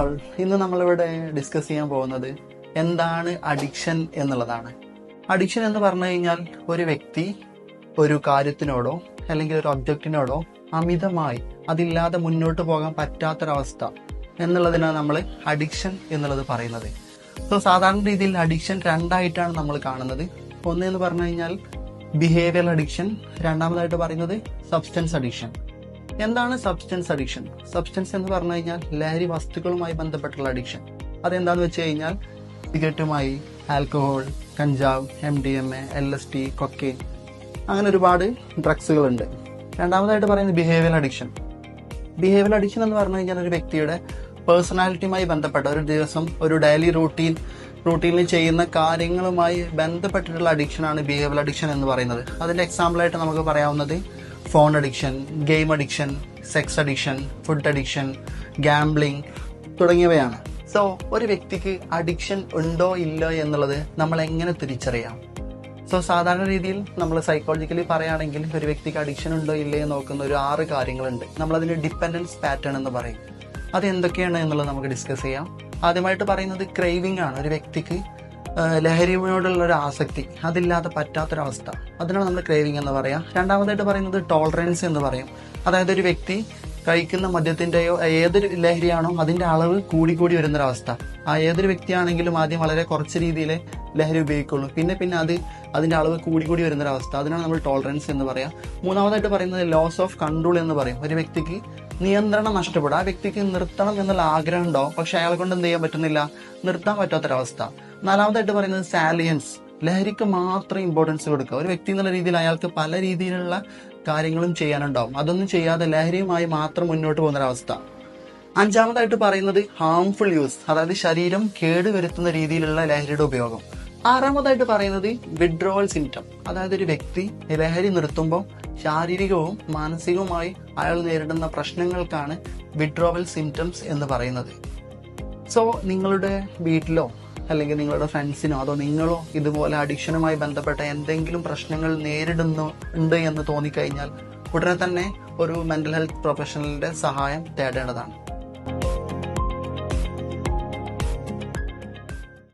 All ഇന്ന് നമ്മളിവിടെ discuss ചെയ്യാൻ പോകുന്നത്? എന്താണ് അഡിക്ഷൻ എന്നുള്ളതാണ്. അഡിക്ഷൻ എന്ന് പറഞ്ഞു കഴിഞ്ഞാൽ ഒരു വ്യക്തി ഒരു കാര്യത്തിനോടോ അല്ലെങ്കിൽ ഒരു ഒബ്ജക്റ്റിനോടോ അമിതമായി അതില്ലാതെ മുന്നോട്ട് പോകാൻ പറ്റാത്തൊരവസ്ഥ എന്നുള്ളതിനാണ് നമ്മൾ അഡിക്ഷൻ എന്നുള്ളത് പറയുന്നത്. സോ സാധാരണ രീതിയിൽ അഡിക്ഷൻ രണ്ടായിട്ടാണ് നമ്മൾ കാണുന്നത്. ഒന്ന് എന്ന് പറഞ്ഞു കഴിഞ്ഞാൽ ബിഹേവിയർ അഡിക്ഷൻ രണ്ടാമതായിട്ട് പറയുന്നത് സബ്സ്റ്റൻസ് അഡിക്ഷൻ എന്താണ് സബ്സ്റ്റൻസ് അഡിക്ഷൻ സബ്സ്റ്റൻസ് എന്ന് പറഞ്ഞു കഴിഞ്ഞാൽ ലഹരി വസ്തുക്കളുമായി ബന്ധപ്പെട്ടുള്ള അഡിക്ഷൻ അതെന്താന്ന് വെച്ച് കഴിഞ്ഞാൽ സിഗരറ്റുമായി ആൽക്കഹോൾ കഞ്ചാവ് M D M A L S D cocaine അങ്ങനെ ഒരുപാട് ഡ്രഗ്സുകളുണ്ട് രണ്ടാമതായിട്ട് പറയുന്നത് ബിഹേവിയർ അഡിക്ഷൻ ബിഹേവിയർ അഡിക്ഷൻ എന്ന് പറഞ്ഞു കഴിഞ്ഞാൽ ഒരു വ്യക്തിയുടെ പേഴ്സണാലിറ്റിയുമായി ബന്ധപ്പെട്ട ഒരു ദിവസം ഒരു ഡെയിലി റൂട്ടീൻ റൂട്ടീനിൽ ചെയ്യുന്ന കാര്യങ്ങളുമായി ബന്ധപ്പെട്ടിട്ടുള്ള അഡിക്ഷനാണ് ബിഹേവിയർ അഡിക്ഷൻ എന്ന് പറയുന്നത്. അതിന്റെ എക്സാമ്പിളായിട്ട് നമുക്ക് പറയാവുന്നത് phone addiction game addiction sex addiction food addiction gambling തുടങ്ങിയവയാണ്. സോ ഒരു വ്യക്തിക്ക് അഡിക്ഷൻ ഉണ്ടോ ഇല്ലോ എന്നുള്ളത് നമ്മൾ എങ്ങനെ തിരിച്ചറിയാം? സോ സാധാരണ രീതിയിൽ നമ്മൾ സൈക്കോളജിക്കലി പറയുകയാണെങ്കിൽ ഒരു വ്യക്തിക്ക് അഡിക്ഷൻ ഉണ്ടോ ഇല്ലയോ എന്ന് നോക്കുന്ന ഒരു ആറ് കാര്യങ്ങളുണ്ട്. നമ്മളതിന് ഡിപ്പെൻഡൻസ് പാറ്റേൺ എന്ന് പറയും. അത് എന്തൊക്കെയാണ് എന്നുള്ളത് നമുക്ക് ഡിസ്കസ് ചെയ്യാം. ആദ്യമായിട്ട് പറയുന്നത് ക്രേവിംഗ് ആണ്. ഒരു വ്യക്തിക്ക് ലഹരിയോടുള്ള ഒരു ആസക്തി. അതില്ലാതെ പറ്റാത്തൊരവസ്ഥ. അതിനാണ് നമ്മൾ ക്രേവിങ് എന്ന് പറയാം. രണ്ടാമതായിട്ട് പറയുന്നത് ടോളറൻസ് എന്ന് പറയും. അതായത് ഒരു വ്യക്തി കഴിക്കുന്ന മദ്യത്തിന്റെയോ ഏതൊരു ലഹരിയാണോ അതിന്റെ അളവ് കൂടിക്കൂടി കൂടി വരുന്നൊരവസ്ഥ. ആ ഏതൊരു വ്യക്തിയാണെങ്കിലും ആദ്യം വളരെ കുറച്ച് രീതിയിൽ ലഹരി ഉപയോഗിക്കുള്ളൂ. പിന്നെ പിന്നെ അത് അതിന്റെ അളവ് കൂടി കൂടി വരുന്നൊരവസ്ഥ. അതിനാണ് നമ്മൾ ടോളറൻസ് എന്ന് പറയാം. മൂന്നാമതായിട്ട് പറയുന്നത് ലോസ് ഓഫ് കൺട്രോൾ എന്ന് പറയും. ഒരു വ്യക്തിക്ക് നിയന്ത്രണം നഷ്ടപ്പെടും. ആ വ്യക്തിക്ക് നിർത്തണം എന്നുള്ള ആഗ്രഹം ഉണ്ടോ പക്ഷെ അയാളെ കൊണ്ട് എന്ത് ചെയ്യാൻ പറ്റുന്നില്ല? നിർത്താൻ പറ്റാത്തൊരവസ്ഥ. നാലാമതായിട്ട് പറയുന്നത് സാലിയൻസ് ലഹരിക്ക് മാത്രം ഇമ്പോർട്ടൻസ് കൊടുക്കുക. ഒരു വ്യക്തി എന്നുള്ള രീതിയിൽ അയാൾക്ക് പല രീതിയിലുള്ള കാര്യങ്ങളും ചെയ്യാനുണ്ടാവും. അതൊന്നും ചെയ്യാതെ ലഹരിയുമായി മാത്രം മുന്നോട്ട് പോകുന്ന ഒരവസ്ഥ അഞ്ചാമതായിട്ട് പറയുന്നത് ഹാംഫുൾ യൂസ് അതായത് ശരീരം കേടുവരുത്തുന്ന രീതിയിലുള്ള ലഹരിയുടെ ഉപയോഗം. ആറാമതായിട്ട് പറയുന്നത് വിഡ്രോവൽ സിംറ്റം അതായത് ഒരു വ്യക്തി ലഹരി നിർത്തുമ്പോൾ ശാരീരികവും മാനസികവുമായി അയാൾ നേരിടുന്ന പ്രശ്നങ്ങൾക്കാണ് വിഡ്രോവൽ സിംറ്റംസ് എന്ന് പറയുന്നത്. സോ നിങ്ങളുടെ വീട്ടിലോ അല്ലെങ്കിൽ നിങ്ങളുടെ ഫ്രണ്ട്സിനോ അതോ നിങ്ങളോ ഇതുപോലെ അഡിക്ഷനുമായി ബന്ധപ്പെട്ട എന്തെങ്കിലും പ്രശ്നങ്ങൾ നേരിടുന്നു ഉണ്ട് എന്ന് തോന്നിക്കഴിഞ്ഞാൽ ഉടനെ തന്നെ ഒരു മെന്റൽ ഹെൽത്ത് പ്രൊഫഷണലിന്റെ സഹായം തേടേണ്ടതാണ്.